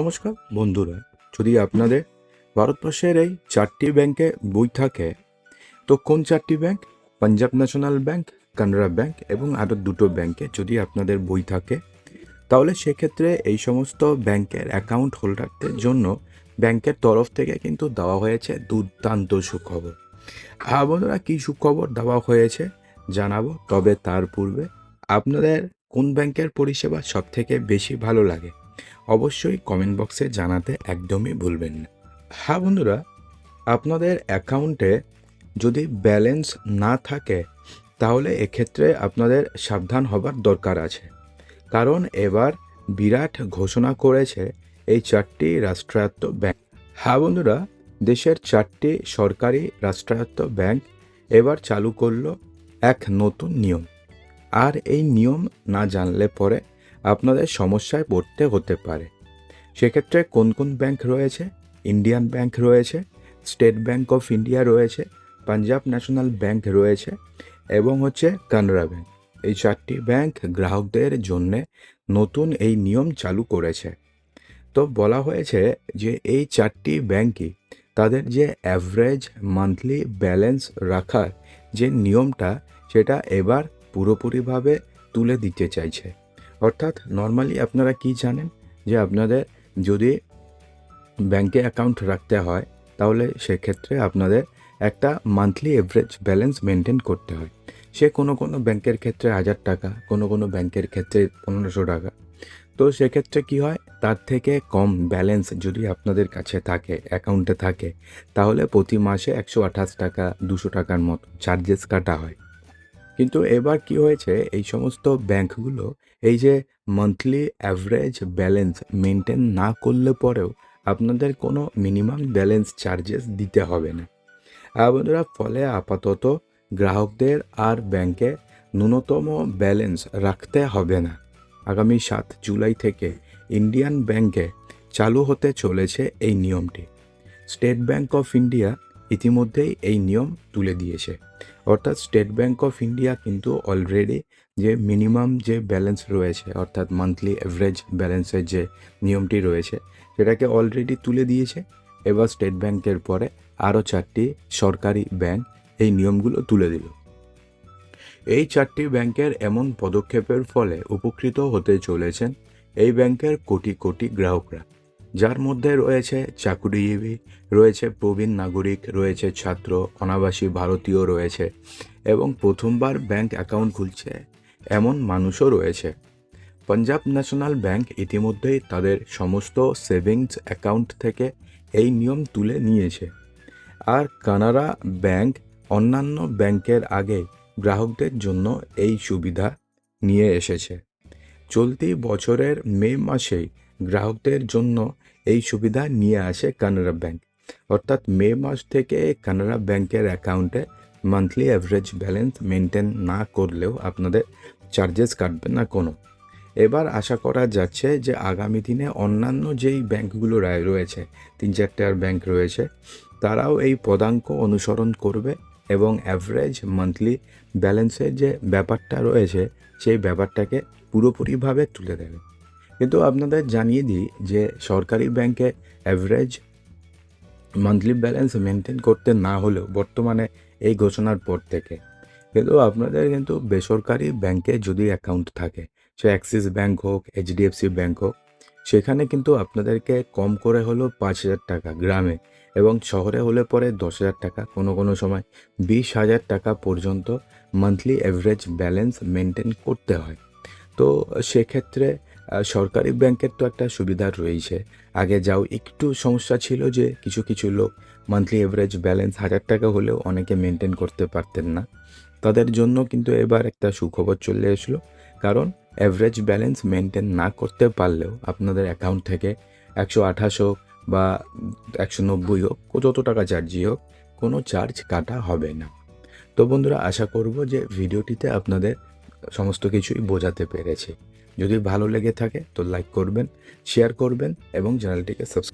নমস্কার, বন্ধুরা। যদি আপনাদের ভারতবর্ষের এই চারটি ব্যাংকে বই থাকে, তো কোন চারটি bank? Punjab National Bank, Canara Bank এবং আরও দুটো ব্যাংকে যদি আপনাদের বই থাকে, তাহলে সেক্ষেত্রে এই সমস্ত ব্যাংকের অ্যাকাউন্ট হোল্ডারদের জন্য ব্যাংকের তরফ থেকে কিন্তু দেওয়া হয়েছে দুর্দান্ত সুখবর। হ্যাঁ বন্ধুরা, কী সুখবর দেওয়া হয়েছে জানাব, তবে তার পূর্বে আপনাদের কোন ব্যাংকের পরিষেবা সব থেকে বেশি ভালো লাগে? অবশ্যই কমেন্ট বক্সে জানাতে একদমই ভুলবেন না। হ্যাঁ বন্ধুরা, আপনাদের অ্যাকাউন্টে যদি ব্যালেন্স না থাকে, তাহলে এক্ষেত্রে আপনাদের সাবধান হবার দরকার আছে। কারণ এবার বিরাট ঘোষণা করেছে এই চারটি রাষ্ট্রায়ত্ত ব্যাংক। হ্যাঁ বন্ধুরা, দেশের চারটি সরকারি রাষ্ট্রায়ত্ত ব্যাংক এবার চালু করল এক নতুন নিয়ম। আর এই নিয়ম না জানলে পরে আপনাদের সমস্যায় পড়তে হতে পারে। সেক্ষেত্রে কোন কোন ব্যাংক রয়েছে? ইন্ডিয়ান ব্যাংক রয়েছে, স্টেট ব্যাংক অফ ইন্ডিয়া রয়েছে, পাঞ্জাব ন্যাশনাল ব্যাংক রয়েছে এবং হচ্ছে কানাড়া ব্যাংক। এই চারটি ব্যাংক গ্রাহকদের জন্য নতুন এই নিয়ম চালু করেছে। তো বলা হয়েছে যে এই চারটি ব্যাংকই তাদের যে অ্যাভারেজ মান্থলি ব্যালেন্স রাখার যে নিয়মটা, সেটা এবার পুরোপুরিভাবে তুলে দিতে চাইছে। অর্থাৎ নর্মালি আপনারা কি জানেন? যে আপনাদের যদি ব্যাংকে অ্যাকাউন্ট রাখতে হয়, তাহলে সেক্ষেত্রে আপনাদের একটা মান্থলি এভারেজ ব্যালেন্স মেনটেন করতে হয়। সে কোনো কোনো ব্যাংকের ক্ষেত্রে হাজার টাকা, কোনো কোনো ব্যাংকের ক্ষেত্রে পনেরোশো টাকা। তো সেক্ষেত্রে কি হয়? তার থেকে কম ব্যালেন্স যদি আপনাদের কাছে থাকে অ্যাকাউন্টে থাকে, তাহলে প্রতি মাসে একশো আঠাশ টাকা, দুশো টাকার মতো চার্জেস কাটা হয়। কিন্তু এবার কি হয়েছে? এই সমস্ত ব্যাংকগুলো এই যে মান্থলি অ্যাভারেজ ব্যালেন্স মেনটেন না করলে পরেও আপনাদের কোনো মিনিমাম ব্যালেন্স চার্জেস দিতে হবে না। আর বন্ধুরা, ফলে আপাতত গ্রাহকদের আর ব্যাংকে ন্যূনতম ব্যালেন্স রাখতে হবে না। আগামী সাত জুলাই থেকে ইন্ডিয়ান ব্যাংকে চালু হতে চলেছে এই নিয়মটি। স্টেট ব্যাংক অফ ইন্ডিয়া ইতিমধ্যেই এই নিয়ম তুলে দিয়েছে। অর্থাৎ স্টেট ব্যাঙ্ক অফ ইন্ডিয়া কিন্তু অলরেডি যে মিনিমাম যে ব্যালেন্স রয়েছে, অর্থাৎ মান্থলি অ্যাভারেজ ব্যালেন্সের যে নিয়মটি রয়েছে, সেটাকে অলরেডি তুলে দিয়েছে। এবার স্টেট ব্যাংকের পরে আরও চারটি সরকারি ব্যাংক এই নিয়মগুলো তুলে দিল। এই চারটি ব্যাংকের এমন পদক্ষেপের ফলে উপকৃত হতে চলেছেন এই ব্যাংকের কোটি কোটি গ্রাহকরা। যার মধ্যে রয়েছে চাকুরিজীবী, রয়েছে প্রবীণ নাগরিক, রয়েছে ছাত্র, অনাবাসী, ভারতীয় রয়েছে এবং প্রথমবার ব্যাংক অ্যাকাউন্ট খুলছে এমন মানুষও রয়েছে। পাঞ্জাব ন্যাশনাল ব্যাংক ইতিমধ্যেই তাদের সমস্ত সেভিংস অ্যাকাউন্ট থেকে এই নিয়ম তুলে নিয়েছে। আর কানাড়া ব্যাংক অন্যান্য ব্যাংকের আগে গ্রাহকদের জন্য এই সুবিধা নিয়ে এসেছে। চলতি বছরের মে মাসেই গ্রাহকদের জন্য এই সুবিধা নিয়ে আসে কানাড়া ব্যাংক। অর্থাৎ মে মাস থেকে কানাড়া ব্যাংকের অ্যাকাউন্টে মান্থলি অ্যাভারেজ ব্যালেন্স মেনটেন না করলেও আপনাদের চার্জেস কাটবে না কোনো। এবার আশা করা যাচ্ছে যে আগামী দিনে অন্যান্য যেই ব্যাংকগুলো রায় রয়েছে, তিন চারটে আর ব্যাংক রয়েছে, তারাও এই পদাঙ্ক অনুসরণ করবে এবং অ্যাভারেজ মান্থলি ব্যালেন্সের যে ব্যাপারটা রয়েছে, সেই ব্যাপারটাকে পুরোপুরিভাবে তুলে দেবে। কিন্তু আপনাদের জানিয়ে দিই যে সরকারি ব্যাংকে অ্যাভারেজ মান্থলি ব্যালেন্স মেনটেন করতে না হলেও বর্তমানে এই ঘোষণার পর থেকে। কিন্তু আপনাদের কিন্তু বেসরকারি ব্যাংকে যদি অ্যাকাউন্ট থাকে, সে অ্যাক্সিস ব্যাংক হোক এইচডিএফসি ব্যাংক হোক, সেখানে কিন্তু আপনাদেরকে কম করে হলেও পাঁচ হাজার টাকা গ্রামে এবং শহরে হলে পরে দশ হাজার টাকা, কোনো কোনো সময় বিশ হাজার টাকা পর্যন্ত মান্থলি অ্যাভারেজ ব্যালেন্স মেনটেন করতে হয়। তো সেক্ষেত্রে সরকারি ব্যাংকের তো একটা সুবিধা রয়েছে আগে যাও, একটু সমস্যা ছিল যে কিছু কিছু লোক মান্থলি অ্যাভারেজ ব্যালেন্স হাজার টাকা হলেও অনেকে মেনটেন করতে পারতেন না। তাদের জন্য কিন্তু এবার একটা সুখবর চলে আসলো কারণ অ্যাভারেজ ব্যালেন্স মেনটেন না করতে পারলেও আপনাদের অ্যাকাউন্ট থেকে একশো আঠাশ হোক বা একশো নব্বই হোক, যত টাকা চার্জই হোক, কোনো চার্জ কাটা হবে না। তো বন্ধুরা, আশা করব যে ভিডিওটিতে আপনাদের সমস্ত কিছুই বোঝাতে পেরেছি। যদি ভালো লেগে থাকে তো লাইক করবেন শেয়ার করবেন এবং চ্যানেলটিকে সাবস্ক্রাইব